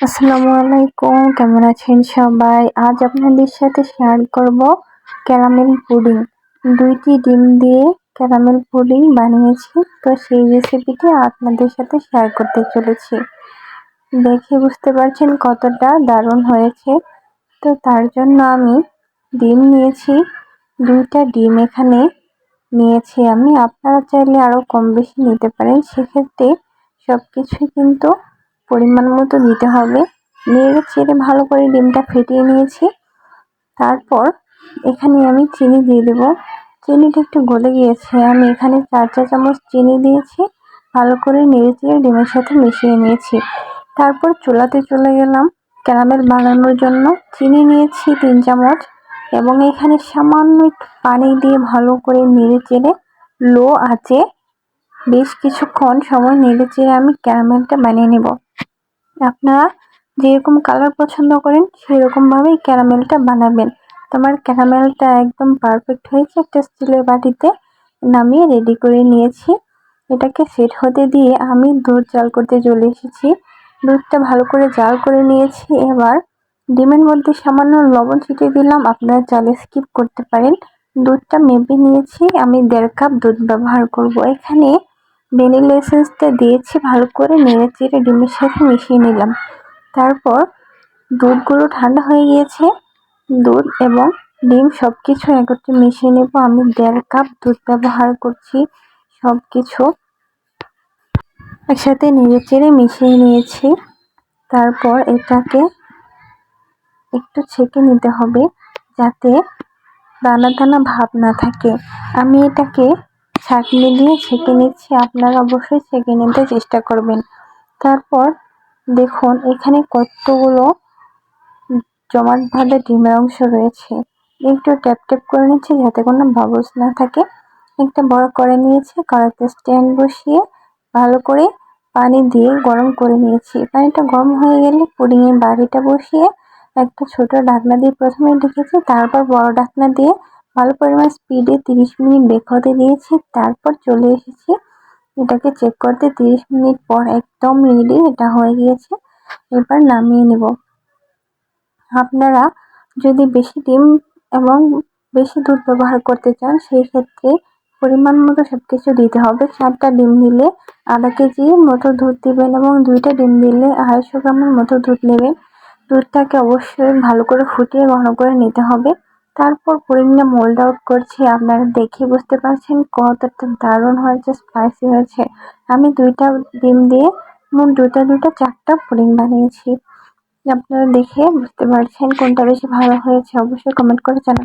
আসসালামু আলাইকুম, কেমন আছেন সবাই? আজ আপনাদের সাথে শেয়ার করব ক্যারামেল পুডিং দুইটি ডিম দিয়ে ক্যারামেল পুডিং বানিয়েছি। তো সেই রেসিপিটি আপনাদের সাথে শেয়ার করতে চলেছি। দেখে বুঝতে পারছেন কতটা দারুণ হয়েছে। তো তার জন্য আমি ডিম নিয়েছি। দুইটা ডিম এখানে নিয়েছি আমি। আপনারা চাইলে আরও কম বেশি নিতে পারেন। সেক্ষেত্রে সব কিছুই কিন্তু পরিমাণ মতো দিতে হবে। নেড়ে চেড়ে ভালো করে ডিমটা ফেটিয়ে নিয়েছি। তারপর এখানে আমি চিনি দিয়ে দেবো। চিনিটা একটু গলে গিয়েছে। আমি এখানে চার চা চামচ চিনি দিয়েছি। ভালো করে নেড়ে চেড়ে ডিমের সাথে মিশিয়ে নিয়েছি। তারপর চুলাতে চলে গেলাম ক্যারামেল বানানোর জন্য। চিনি নিয়েছি তিন চামচ এবং এখানে সামান্য একটু পানি দিয়ে ভালো করে নেড়ে চেড়ে লো আছে বেশ কিছুক্ষণ সময় নেড়ে চেড়ে আমি ক্যারামেলটা বানিয়ে নেব। আপনারা যেরকম কালার পছন্দ করেন, সেরকমভাবেই ক্যারামেলটা বানাবেন। তোমার ক্যারামেলটা একদম পারফেক্ট হয়েছে একটা স্টিলের বাটিতে, নামিয়ে রেডি করে নিয়েছি। এটাকে সেট হতে দিয়ে আমি দুধ জাল করতে চলে এসেছি। দুধটা ভালো করে জাল করে নিয়েছি। এবার ডিমের মধ্যে সামান্য লবণ ছিটিয়ে দিলাম। আপনারা চালে স্কিপ করতে পারেন। দুধটা মেপে নিয়েছি। আমি দেড় কাপ দুধ ব্যবহার করব। এখানে ভ্যানিলা এসেন্সটা দিয়েছি, ভালো করে নেড়ে চেড়ে ডিমের সাথে মিশিয়ে নিলাম। তারপর দুধগুলো ঠান্ডা হয়ে গিয়েছে। দুধ এবং ডিম সব কিছু একত্রে মিশিয়ে নেব। আমি দেড় কাপ দুধ ব্যবহার করছি। সব কিছু একসাথে নেড়ে চেড়ে মিশিয়ে নিয়েছি। তারপর এটাকে একটু ছেঁকে নিতে হবে যাতে দানা দানা ভাব না থাকে। আমি এটাকে ছাঁকনি দিয়ে ছেঁকে নিচ্ছি। আপনারা অবশ্যই ছেঁকে নিতে চেষ্টা করবেন। তারপর দেখুন, এখানে কতগুলো জমাটভাবে ডিমের অংশ রয়েছে। একটু ট্যাপ ট্যাপ করে নিচ্ছি যাতে কোনো বাবলস না থাকে। একটা বড় করে নিয়েছি, কড়াইতে স্ট্যান্ড বসিয়ে ভালো করে পানি দিয়ে গরম করে নিয়েছি। পানিটা গরম হয়ে গেলে পুডিংয়ের বাড়িটা বসিয়ে একটা ছোট ঢাকনা দিয়ে প্রথমে ঢেকেছি, তারপর বড় ঢাকনা দিয়ে ভালো পরিমাণ স্পিডে তিরিশ মিনিট বেক হতে দিয়েছি, তারপর চলে এসেছি। এটাকে চেক করতে তিরিশ মিনিট পর একদম রেডি এটা হয়ে গিয়েছে। এবার নামিয়ে নেব। আপনারা যদি বেশি ডিম এবং বেশি দুধ ব্যবহার করতে চান, সেই ক্ষেত্রে পরিমাণ মতো সব কিছু দিতে হবে। চারটা ডিম দিলে আধা কেজি মতো দুধ দিবেন এবং দুইটা ডিম দিলে আড়াইশো গ্রামের মতো দুধ নেবেন। দুধটাকে অবশ্যই ভালো করে ফুটিয়ে ঘন করে নিতে হবে। তারপর পুডিংটা মোল্ড আউট করছি। আপনারা দেখে বুঝতে পারছেন কতটা দারুণ হয়েছে স্পাইসি হয়েছে। আমি দুইটা ডিম দিয়ে মোট দুটা দুটা চারটা পুডিং বানিয়েছি। আপনারা দেখে বুঝতে পারছেন কোনটা বেশি ভালো হয়েছে। অবশ্যই কমেন্ট করে জানাবেন।